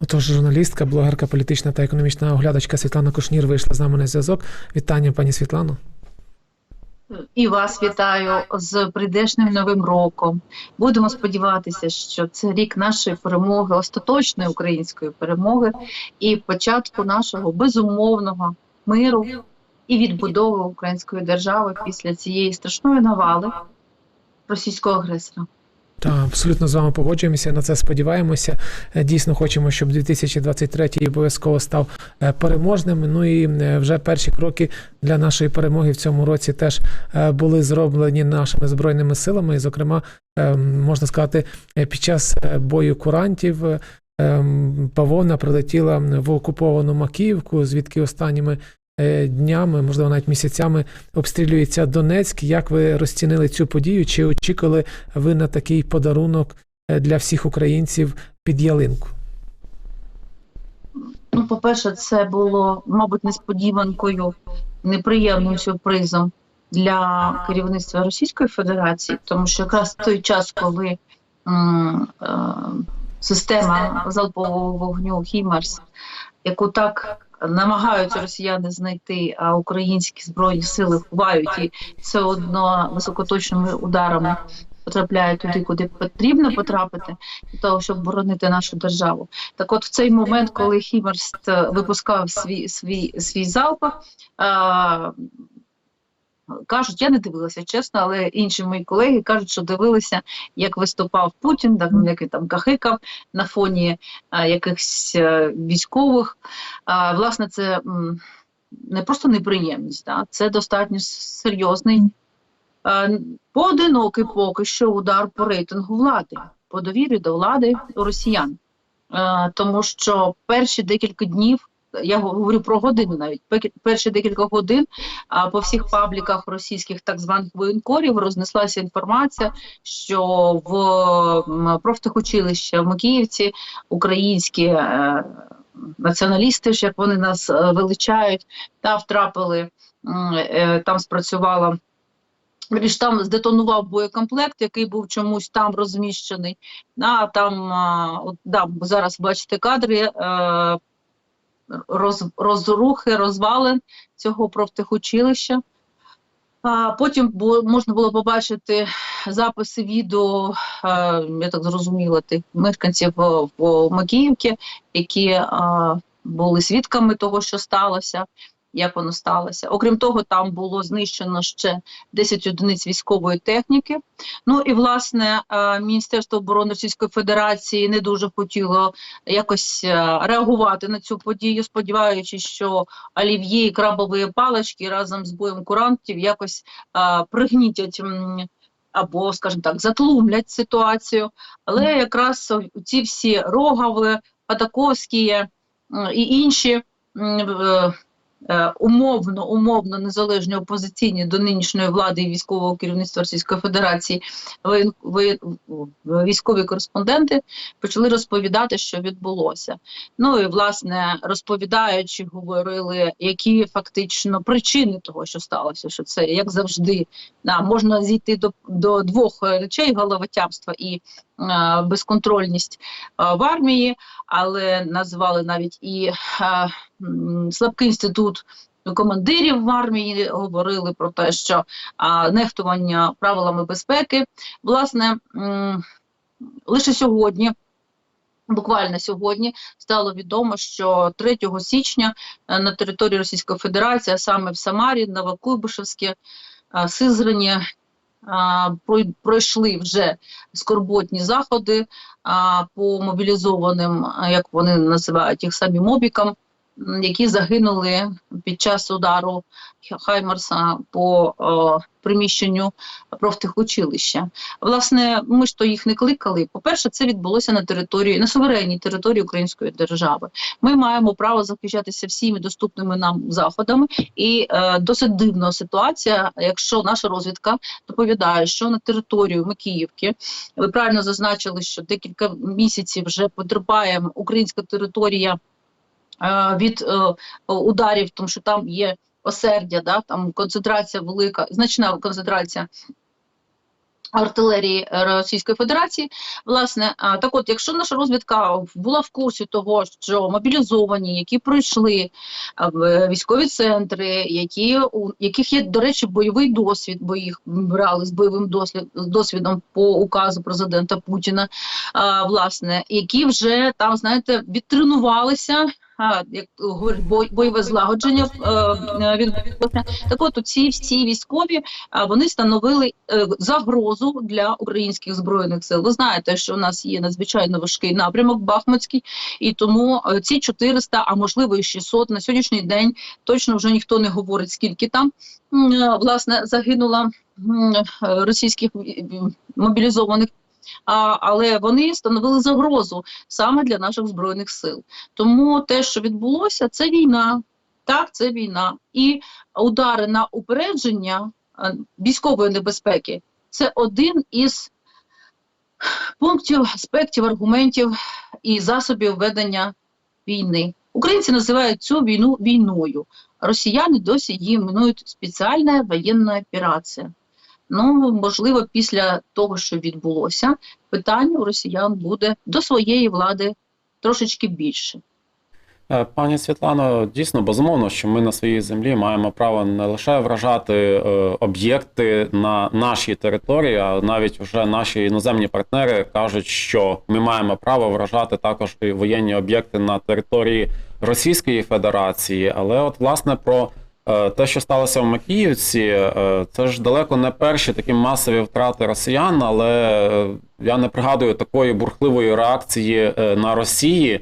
Отож, журналістка, блогерка, політична та економічна оглядачка Світлана Кушнір вийшла з нами на зв'язок. Вітання, пані Світлано. І вас вітаю з прийдешним новим роком. Будемо сподіватися, що це рік нашої перемоги, остаточної української перемоги і початку нашого безумовного миру і відбудови української держави після цієї страшної навали російського агресора. Так, абсолютно з вами погоджуємося. На це сподіваємося. Е, Дійсно, хочемо, щоб 2023 обов'язково став е, переможним. Ну і е, вже перші кроки для нашої перемоги в цьому році теж були зроблені нашими збройними силами. І, зокрема, можна сказати, під час бою курантів. ем, прилетіла в окуповану Макіївку, звідки останніми днями, можливо, навіть місяцями обстрілюється Донецьк. Як ви розцінили цю подію? Чи очікували ви на такий подарунок е, для всіх українців під ялинку? Ну, по-перше, це було, мабуть, несподіванкою, неприємним сюрпризом для керівництва Російської Федерації, тому що якраз в той час, коли м, е, система залпового вогню Хімарс, яку так намагаються росіяни знайти, а українські збройні сили ховають і все одно високоточними ударами потрапляє туди, куди потрібно потрапити, для того, щоб боронити нашу державу. Так от в цей момент, коли Хімерст е, випускав свій свій свій залп, е, кажуть, я не дивилася, чесно, але інші мої колеги кажуть, що дивилися, як виступав Путін, так, як він там кахикав на фоні е, якихось е, військових. Е, власне, це м, не просто неприємність, да, це достатньо серйозний. Поодинокий поки що удар по рейтингу влади, по довірі до влади у росіян. Тому що перші декілька днів, я говорю про годину навіть, перші декілька годин по всіх пабліках російських так званих воєнкорів рознеслася інформація, що в профтехучилища в Макіївці українські е, націоналісти, як вони нас е, величають, та втрапили, е, там спрацювала Вірніш, там здетонував боєкомплект, який був чомусь там розміщений. А там от, да, зараз бачите кадри роз, розрухи, розвалин цього профтехучилища. А потім можна було побачити записи відео, е, я так зрозуміла, тих мешканців е, в Макіївці, які е, були свідками того, що сталося, як воно сталося. Окрім того, там було знищено ще 10 одиниць військової техніки. Ну і власне е, Міністерство оборони Російської Федерації не дуже хотіло якось е, реагувати на цю подію, сподіваючись, що олів'є і крабові палички разом з боєм курантів якось е, пригнітять. Або, скажімо так, затлумлять ситуацію, але якраз ці всі рогови, Атаковські е, і інші умовно, умовно незалежні опозиційні до нинішньої влади і військового керівництва Російської Федерації військові кореспонденти почали розповідати, що відбулося. Ну і власне розповідаючи, говорили, які фактично причини того, що сталося, що це як завжди можна зійти до, до двох речей: головотяпства і е, безконтрольність е, в армії, але назвали навіть і е, слабкий інститут. Командирів в армії говорили про те, що нехтування правилами безпеки, власне, лише сьогодні, буквально сьогодні, стало відомо, що 3 січня е, на території Російської Федерації, а саме в Самарі, Новокуйбишевське, е, Сизрані, е, пройшли вже скорботні заходи по мобілізованим, як вони називають їх самі мобікам, які загинули під час удару Хаймарса по е, приміщенню профтехучилища. Власне, ми ж то їх не кликали. По-перше, це відбулося на території, на суверенній території Української держави. Ми маємо право захищатися всіми доступними нам заходами. І е, досить дивна ситуація, якщо наша розвідка доповідає, що на територію Макіївки ви правильно зазначили, що декілька місяців вже потерпає українська територія від е, ударів, тому що там є осердя, да, там концентрація велика, значна концентрація артилерії е, Російської Федерації. Власне, так от, якщо наша розвідка була в курсі того, що мобілізовані, які пройшли в е, військові центри, які у яких є, до речі, бойовий досвід, бо їх брали з бойовим дослід, досвідом по указу президента Путіна, власне, які вже там, знаєте, відтренувалися. Як бойове злагодження е, е, відбулося. Так от ці всі військові вони становили е, загрозу для українських збройних сил. Ви знаєте, що у нас є надзвичайно важкий напрямок Бахмутський, і тому е, ці 400, а можливо і 600 на сьогоднішній день точно вже ніхто не говорить, скільки там е, власне загинуло е, російських е, мобілізованих. А, але вони становили загрозу саме для наших збройних сил. Тому те, що відбулося, це війна. Так, це війна. І удари на упередження е, військової небезпеки це один із пунктів, аспектів, аргументів і засобів ведення війни. Українці називають цю війну війною. Росіяни досі її іменують спеціальна воєнна операція. Ну, можливо, після того, що відбулося, питань у росіян буде до своєї влади трошечки більше. Е, Пані Світлано, дійсно безумовно, що ми на своїй землі маємо право не лише вражати е, об'єкти на нашій території, а навіть вже наші іноземні партнери кажуть, що ми маємо право вражати також і воєнні об'єкти на території Російської Федерації. Але от власне про те, що сталося в Макіївці, е, це ж далеко не перші такі масові втрати росіян, але е, я не пригадую такої бурхливої реакції е, на Росії.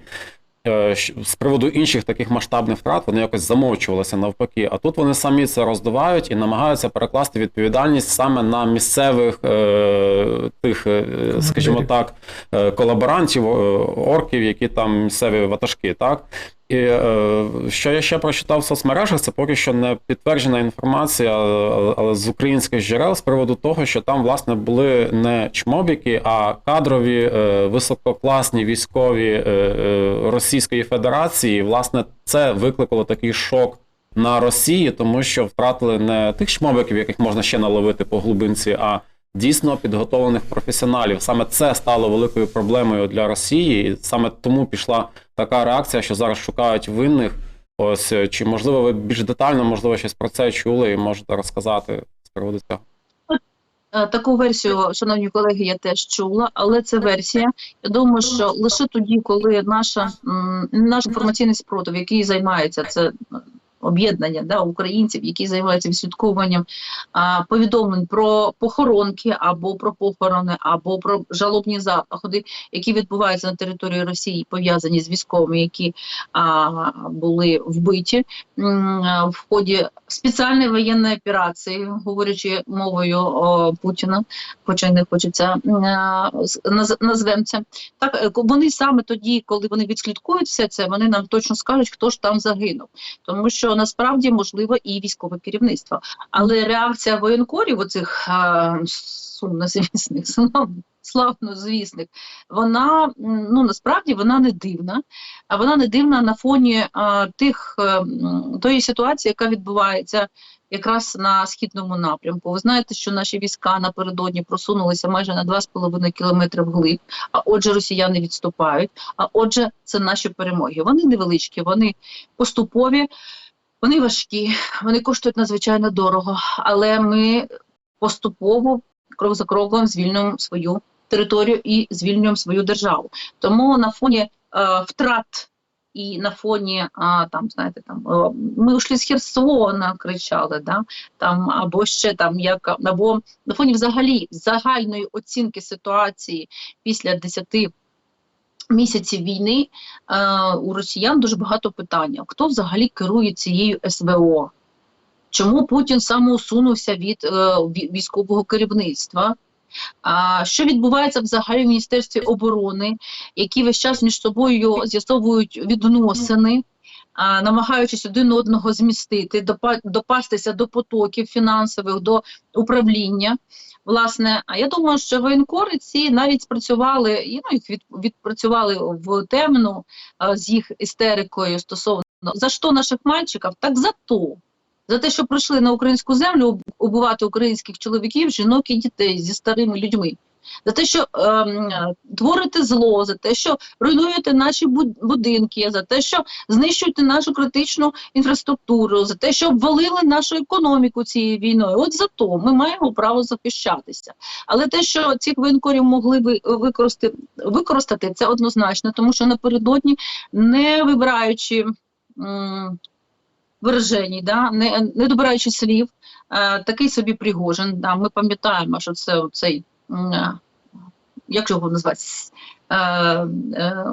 Е, з приводу інших таких масштабних втрат вони якось замовчувалися навпаки. А тут вони самі це роздувають і намагаються перекласти відповідальність саме на місцевих е, тих, е, скажімо так, е, колаборантів, е, орків, які там місцеві ватажки, так. І е, що я ще прочитав в соцмережах, це поки що не підтверджена інформація, але але з українських джерел з приводу того, що там власне були не чмобіки, а кадрові е, висококласні військові е, е, Російської Федерації. Власне, це викликало такий шок на Росії, тому що втратили не тих чмобиків, яких можна ще наловити по глибинці, а дійсно підготовлених професіоналів. Саме це стало великою проблемою для Росії, і саме тому пішла така реакція, що зараз шукають винних. Ось е, чи можливо ви більш детально, можливо, щось про це чули і можете розказати з приводу цього? Е, Таку версію, шановні колеги, я теж чула, але це версія. Я думаю, що лише тоді, коли наша наш інформаційний спротив, який займається це об'єднання да, українців, які займаються відслідковуванням а, повідомлень про похоронки або про похорони, або про жалобні заходи, які відбуваються на території Росії, пов'язані з військовими, які а, були вбиті в ході спеціальної воєнної операції, говорячи мовою о, Путіна, хоча й не хочеться м, а, з- наз- назвем це. Так е, вони саме тоді, коли вони відслідкують все це, вони нам точно скажуть, хто ж там загинув, тому що насправді можливо і військове керівництво. Але реакція воєнкорів, оцих а, сумнозвісних, слав- славнозвісних, вона ну насправді вона не дивна. А вона не дивна на фоні а, тих е, тої ситуації, яка відбувається якраз на східному напрямку. Ви знаєте, що наші війська напередодні просунулися майже на 2,5 кілометри вглиб, а отже, росіяни відступають. А отже, це наші перемоги. Вони невеличкі, вони поступові, вони важкі, вони коштують надзвичайно дорого, але ми поступово, крок за кроком, звільнюємо свою територію і звільнюємо свою державу. Тому на фоні е, втрат і на фоні а, там, знаєте, там е, ми ушли з Херсона, кричали, да? там або ще там як або на фоні взагалі загальної оцінки ситуації після 10 місяців війни е, у росіян дуже багато питань. Хто взагалі керує цією СВО? Чому Путін самоусунувся від е, військового керівництва? А що відбувається взагалі в Міністерстві оборони, які весь час між собою з'ясовують відносини, намагаючись один одного змістити, допа- допастися до потоків фінансових, до управління. Власне, а я думаю, що воєнкори ці навіть спрацювали, і ну, їх від, відпрацювали в темну а, з їх істерикою стосовно за що наших мальчиків, так за то. за те, що прийшли на українську землю уб- убивати українських чоловіків, жінок і дітей зі старими людьми. За те, що е, творите зло, за те, що руйнуєте наші будинки, за те, що знищуєте нашу критичну інфраструктуру, за те, що обвалили нашу економіку цією війною. От за то ми маємо право захищатися. Але те, що цих воєнкорів могли ви використати, використати, це однозначно, тому що напередодні, не вибираючи м, виражень, да, не, не добираючи слів, е, такий собі Пригожин. Да, ми пам'ятаємо, що це цей, як його назвати, е, е,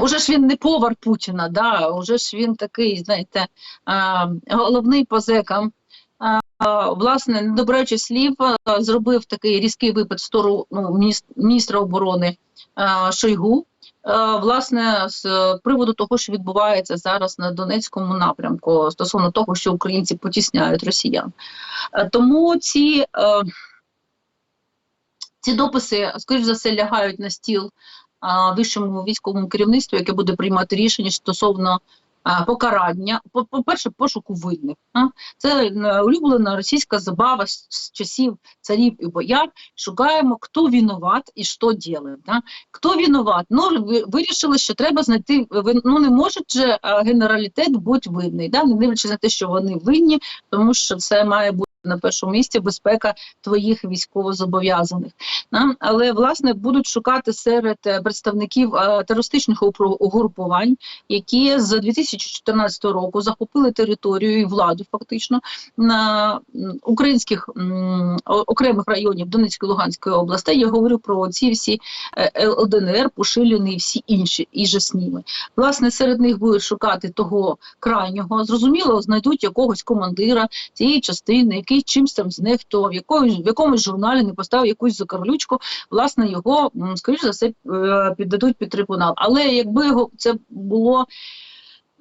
Уже ж він не повар Путіна, да, уже ж він такий, знаєте, е, головний по зекам. Власне, не слів, зробив такий різкий випад в сторону ну, міністра оборони Шойгу. Е, Власне, з приводу того, що відбувається зараз на Донецькому напрямку, стосовно того, що українці потісняють росіян. Е, Тому ці, е, ці дописи, скоріш за все, лягають на стіл вищому військовому керівництву, яке буде приймати рішення стосовно покарання. По- По-перше, пошуку винних. Це е, улюблена російська забава з, часів царів і бояр. Шукаємо, хто винуват і що. Да? Хто винуват? Ну, вирішили, що треба знайти вин- Ну, не може же генералітет бути винний, не дивлячись на те, що вони винні, тому що це має бути на першому місці безпека твоїх військовозобов'язаних. Але власне будуть шукати серед е, представників е, терористичних угрупувань, які з 2014 року захопили територію і владу фактично на українських окремих районів Донецької Луганської областей. Я говорю про ці всі е, ЛДНР, Пушиліни і всі інші і Жасніми. Власне, серед них будуть шукати того крайнього. Зрозуміло, знайдуть якогось командира цієї частини, який чимсь там знехтував, якоюсь в якомусь журналі не поставив якусь закарлючку. Власне, його скоріш за все е, піддадуть під трибунал. Але якби його це було.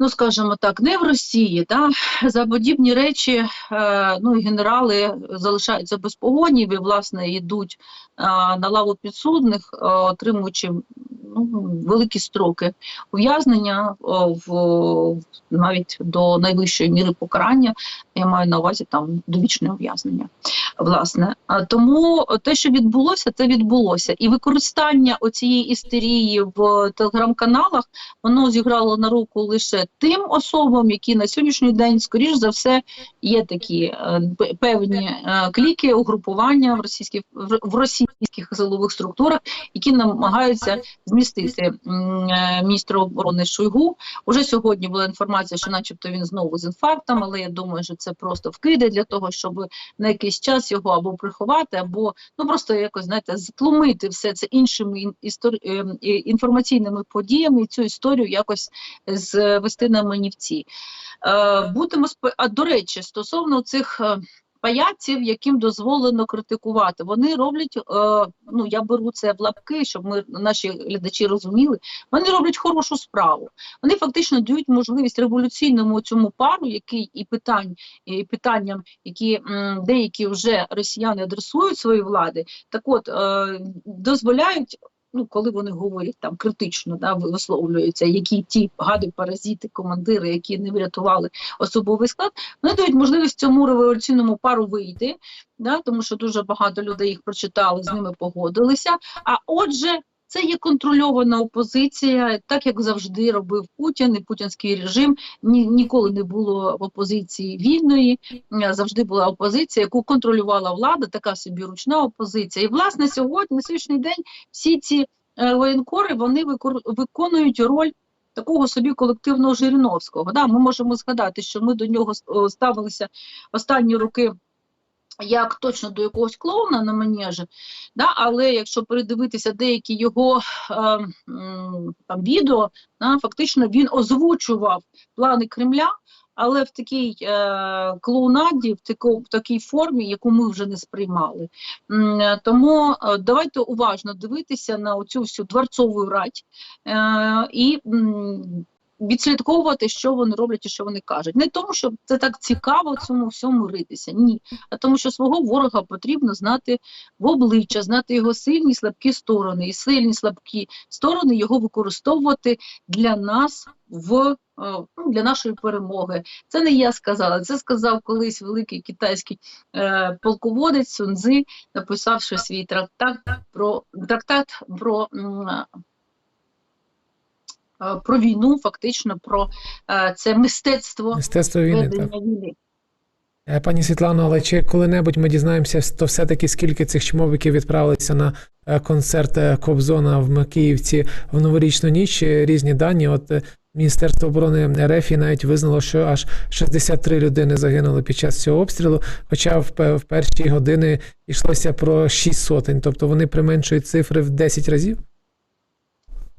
Ну, скажімо так, не в Росії, да? за подібні речі е, ну, генерали залишаються без погонів і, власне, йдуть е, на лаву підсудних, е, отримуючи ну, великі строки ув'язнення в, навіть до найвищої міри покарання. Я маю на увазі там довічне ув'язнення. Власне, тому те, що відбулося, це відбулося. І використання оцієї істерії в телеграм-каналах воно зіграло на руку лише тим особам, які на сьогоднішній день, скоріш за все, є такі е, певні е, кліки, угрупування в російських в російських силових структурах, які намагаються змістити м, е, міністра оборони Шойгу. Уже сьогодні була інформація, що, начебто, він знову з інфарктом, але я думаю, що це просто вкиди для того, щоб на якийсь час його або приховати, або ну просто якось знаєте, затлумити все це іншими ін- істор- і- інформаційними подіями, і цю історію якось звести на манівці. Е, будемо спо- а до речі, стосовно цих. Паяців, яким дозволено критикувати, вони роблять. Е, ну я беру це в лапки, щоб ми наші глядачі розуміли. Вони роблять хорошу справу. Вони фактично дають можливість революційному цьому пару, який і питань, і питанням, які деякі вже росіяни адресують свої влади, так от е, дозволяють. Ну, коли вони говорять там критично, да, висловлюються, які ті гади, паразити, командири, які не врятували особовий склад, вони дають можливість цьому революційному пару вийти, да, тому що дуже багато людей їх прочитали, з ними погодилися. А отже, це є контрольована опозиція, так як завжди робив Путін і путінський режим. Ні, ніколи не було в опозиції вільної, е, завжди була опозиція, яку контролювала влада, така собі ручна опозиція. І власне сьогодні, на сьогоднішній день, всі ці е, воєнкори вони викор- виконують роль. Такого собі колективного Жириновського. Да, ми можемо згадати, що ми до нього ставилися останні роки як точно до якогось клоуна на манежі, да, але якщо передивитися деякі його е, там, відео, да, фактично він озвучував плани Кремля, але в такій е, клоунаді, в, тако, в такій формі, яку ми вже не сприймали. Тому е, давайте уважно дивитися на оцю всю дворцову рать е, і відслідковувати, що вони роблять і що вони кажуть. Не тому, що це так цікаво цьому всьому ритися, ні. А тому, що свого ворога потрібно знати в обличчя, знати його сильні слабкі сторони, і сильні слабкі сторони його використовувати для нас в е, ну, для нашої перемоги. Це не я сказала, це сказав колись великий китайський е, полководець Сунзи, написавши свій трактат про трактат про, про війну, фактично про е, це мистецтво Мистецтво війни. Так. війни. Е, Пані Світлано, але чи коли-небудь ми дізнаємося, то все-таки скільки цих чмовиків відправилися на е, концерт е, Кобзона в Макіївці в новорічну ніч? Е, Різні дані. От е, Міністерство оборони РФ навіть визнало, що аж 63 людини загинули під час цього обстрілу. Хоча в перші години йшлося про 6 сотень, тобто вони применшують цифри в 10 разів.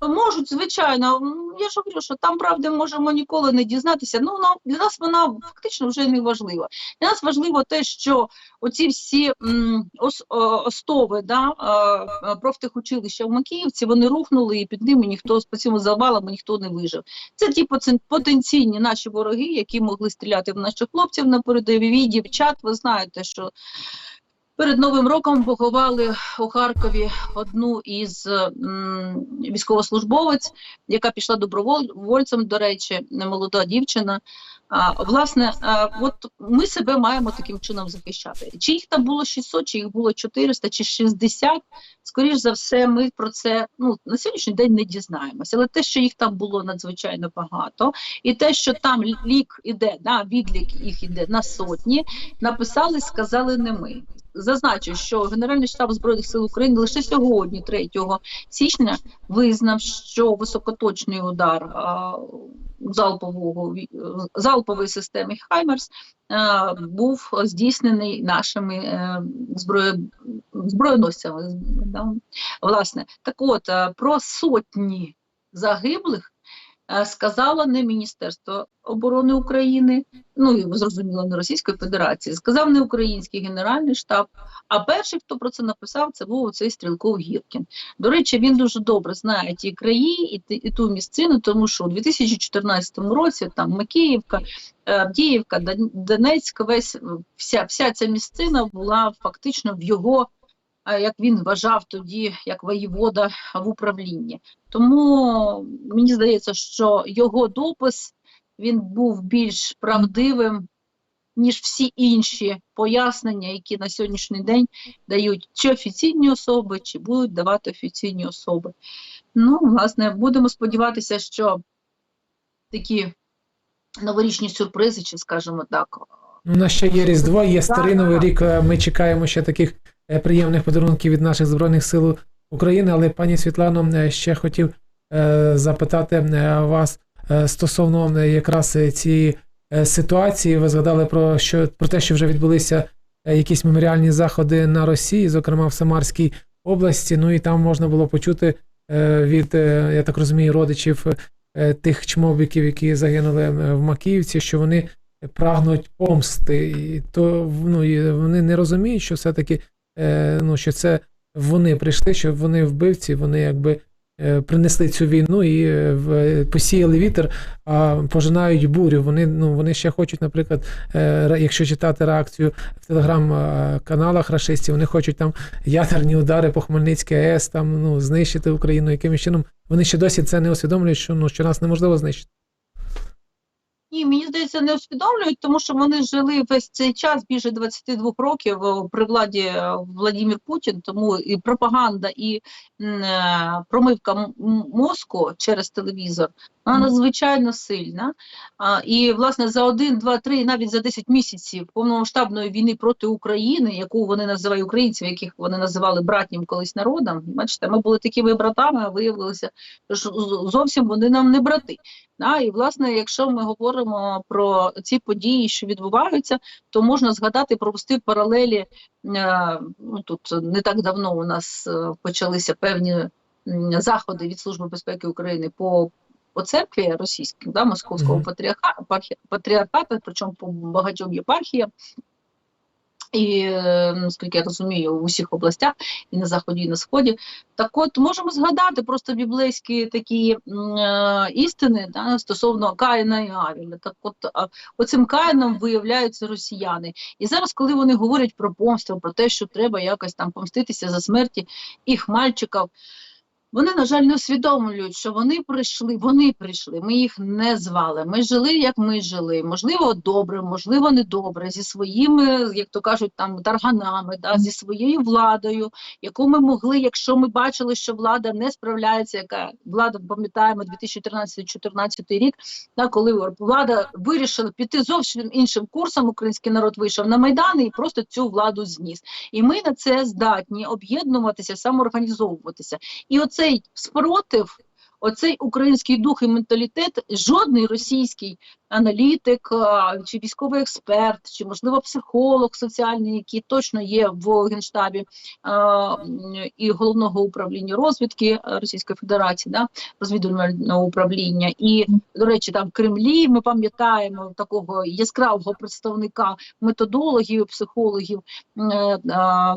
Можуть, звичайно. Я ж говорю, що там правди можемо ніколи не дізнатися. Ну, нам, для нас вона фактично вже не важлива. Для нас важливо те, що оці всі м, ос, остови да, е, профтехучилища в Макіївці, вони рухнули, і під ними ніхто з по цими завалами ніхто не вижив. Це ті потенційні наші вороги, які могли стріляти в наших хлопців на передовій, дівчат. Ви знаєте, що Перед Новим роком поховали у Харкові одну із м, військовослужбовець, яка пішла добровольцем, до речі, молода дівчина. А, власне, а, от ми себе маємо таким чином захищати. Чи їх там було 600, чи їх було 400, чи 60, скоріш за все, ми про це ну, на сьогоднішній день не дізнаємося. Але те, що їх там було надзвичайно багато, і те, що там лік іде, да, відлік їх іде на сотні, написали, сказали не ми. Зазначу, що Генеральний штаб збройних сил України лише сьогодні, 3 січня, визнав, що високоточний удар залпового залпової системи Хаймерс був здійснений нашими е, зброєносцями. Власне, так от е, про сотні загиблих сказало не Міністерство оборони України, ну і зрозуміло, не Російської Федерації, сказав не український генеральний штаб. А перший, хто про це написав, це був цей стрілков Гіркін. До речі, він дуже добре знає ті краї і, і ту місцину, тому що у 2014 році там Макіївка, е, Авдіївка, Дон- Донецьк, весь е, вся, вся ця місцина була фактично в його. Е, Як він вважав тоді, як воєвода в управлінні, тому мені здається, що його допис він був більш правдивим, ніж всі інші пояснення, які на сьогоднішній день дають чи офіційні особи, чи будуть давати офіційні особи. Ну, власне, будемо сподіватися, що такі новорічні сюрпризи, чи скажімо так, У нас ще є Різдво, є старий Новий рік. е, Ми чекаємо ще таких приємних подарунків від наших Збройних сил України. Але, пані Світлано, е, ще хотів е, запитати е, вас е, стосовно е, якраз е, цієї е, ситуації. Ви згадали про що про те, що вже відбулися е, якісь меморіальні заходи на Росії, зокрема в Самарській області. Ну і там можна було почути е, від, е, я так розумію, родичів е, тих чмовиків, які загинули е, в Макіївці, що вони прагнуть помсти, і то ну, і вони не розуміють, що все-таки е, ну, що це вони прийшли, що вони вбивці, вони якби е, принесли цю війну і е, посіяли вітер, а пожинають бурю. Вони, ну, вони ще хочуть, наприклад, е, якщо читати реакцію в телеграм-каналах рашистів, вони хочуть там ядерні удари по Хмельницькій АЕС, там ну, знищити Україну якимось чином. Вони ще досі це не усвідомлюють, що ну що нас неможливо знищити. Ні, мені здається, не усвідомлюють, тому що вони жили весь цей час більше 22 років е, при владі е, Владимир Путін, тому і пропаганда, і е, промивка мозку через телевізор вона надзвичайно сильна. І, власне, за один, два, три, навіть за 10 місяців повномасштабної війни проти України, яку вони називають українців, яких вони називали братнім колись народом, бачите, ми були такими братами, а виявилося, що зовсім вони нам не брати. І власне, якщо ми говоримо про ці події, що відбуваються, то можна згадати провести паралелі. е, Ну тут не так давно у нас е, почалися певні заходи від Служби безпеки України по. По церкві російській, да, московського Мгм. патріарха, патрі- патріархата, причому по багатьом єпархіям. І е, наскільки я розумію, в усіх областях і на заході, і на сході. Так от можемо згадати просто біблейські такі е, істини да, стосовно Каїна і Авіля. Так от оцим Каїном виявляються росіяни. І зараз, коли вони говорять про помсту, про те, що треба якось там помститися за смерті їх мальчиків, вони, на жаль, не усвідомлюють, що вони прийшли, вони прийшли, ми їх не звали. Ми жили, як ми жили. Можливо, добре, можливо, недобре, зі своїми, як то кажуть, там тарганами, да, зі своєю владою, яку ми могли, якщо ми бачили, що влада не справляється, яка влада, пам'ятаємо, 2013-2014 рік, да, коли влада вирішила піти зовсім іншим курсом, український народ вийшов на Майдан і просто цю владу зніс. І ми на це здатні об'єднуватися, самоорганізовуватися. І оцей спротив, оцей український дух і менталітет, жодний російський аналітик чи військовий експерт, чи можливо психолог соціальний, який точно є в генштабі а, і головного управління розвідки Російської Федерації, да, розвідувального управління, і до речі, там в Кремлі ми пам'ятаємо такого яскравого представника методологів, психологів е, е,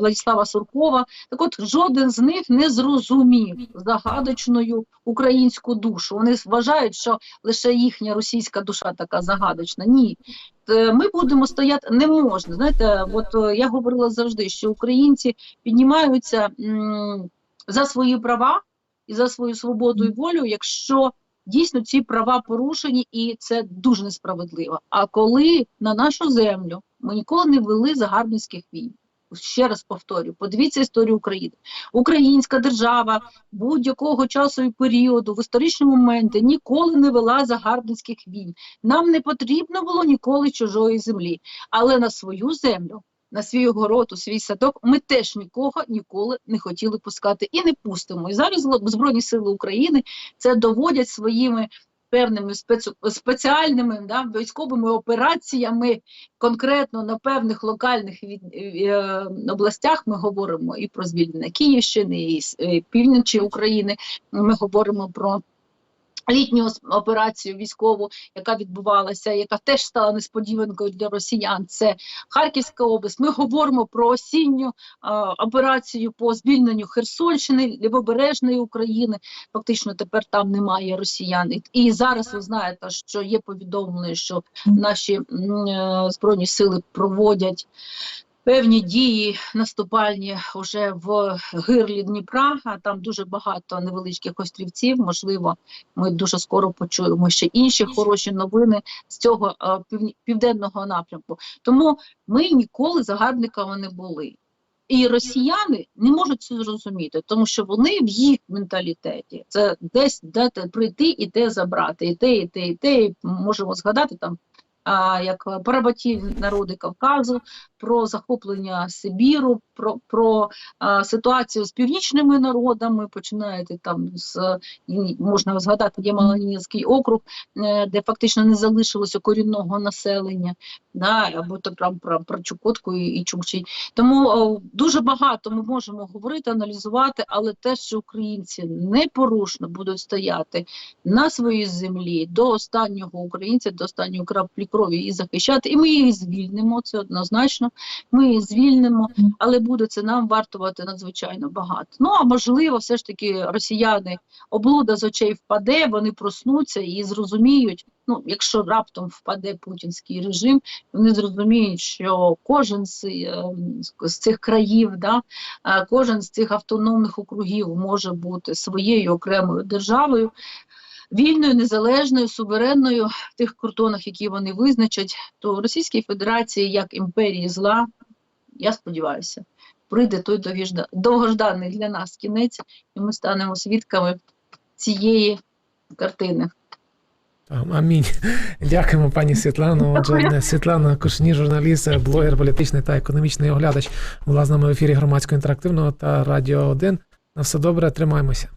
Владислава Суркова. Так от жоден з них не зрозумів загадочною українську душу. Вони вважають, що лише їхня російська душа така загадочна. Ні. Е, Ми будемо стояти не можна. Знаєте, от е, я говорила завжди, що українці піднімаються за свої права і за свою свободу і волю, якщо дійсно ці права порушені, і це дуже несправедливо. А коли на нашу землю ми ніколи не вели загарбницьких війн. Ще раз повторюю, подивіться історію України. Українська держава будь-якого часу і періоду в історичні моменти ніколи не вела загарбницьких війн. Нам не потрібно було ніколи чужої землі, але на свою землю, на свій огород, у свій садок ми теж нікого ніколи не хотіли пускати і не пустимо. І зараз Збройні Сили України це доводять своїми певними спецу, спеціальними да, військовими операціями конкретно на певних локальних від, е, областях ми говоримо і про звільнення Київщини, і півночі України. Ми говоримо про літню операцію військову, яка відбувалася, яка теж стала несподіванкою для росіян. Це Харківська область. Ми говоримо про осінню операцію по звільненню Херсонщини, Лівобережної України. Фактично тепер там немає росіян. І- І зараз ви знаєте, що є повідомлення, що наші е, збройні сили проводять. Певні дії наступальні вже в гирлі Дніпра, а там дуже багато невеличких острівців. Можливо, ми дуже скоро почуємо ще інші хороші новини з цього е, південного напрямку. Тому ми ніколи загарбниками не були. І росіяни не можуть це зрозуміти, тому що вони в їх менталітеті це десь дати прийти і те забрати, і те, і те, і те. І можемо згадати там як поработів народи Кавказу, про захоплення Сибіру, про, про ситуацію з північними народами. Починаєте там з можна згадати Ямало-Ненецький округ, е, де фактично не залишилося корінного населення, да, або то прям про, про Чукотку і, і Чукчі. Тому дуже багато ми можемо говорити, аналізувати, але те, що українці непорушно будуть стояти на своїй землі до останнього українця, до останньої краплі крові і захищати, і ми їх звільнимо. Це однозначно. Ми їх звільнимо, але буде це нам вартувати надзвичайно багато. Ну а можливо, все ж таки росіяни облуда з очей впаде, вони проснуться і зрозуміють. Ну, якщо раптом впаде путінський режим, вони зрозуміють, що кожен з, е, з цих країв, да, е, кожен з цих автономних округів може бути своєю окремою державою, вільною, незалежною, суверенною в тих кордонах, які вони визначать, то Російській Федерації як імперії зла, я сподіваюся, прийде той довгожданий для нас кінець, і ми станемо свідками цієї картини. Амінь. Дякуємо, пані Світлано. Отже, Світлана Кушні, журналіст, блогер політичний та економічний оглядач, була з нами в ефірі громадського інтерактивного та Радіо 1. На все добре, тримаємося.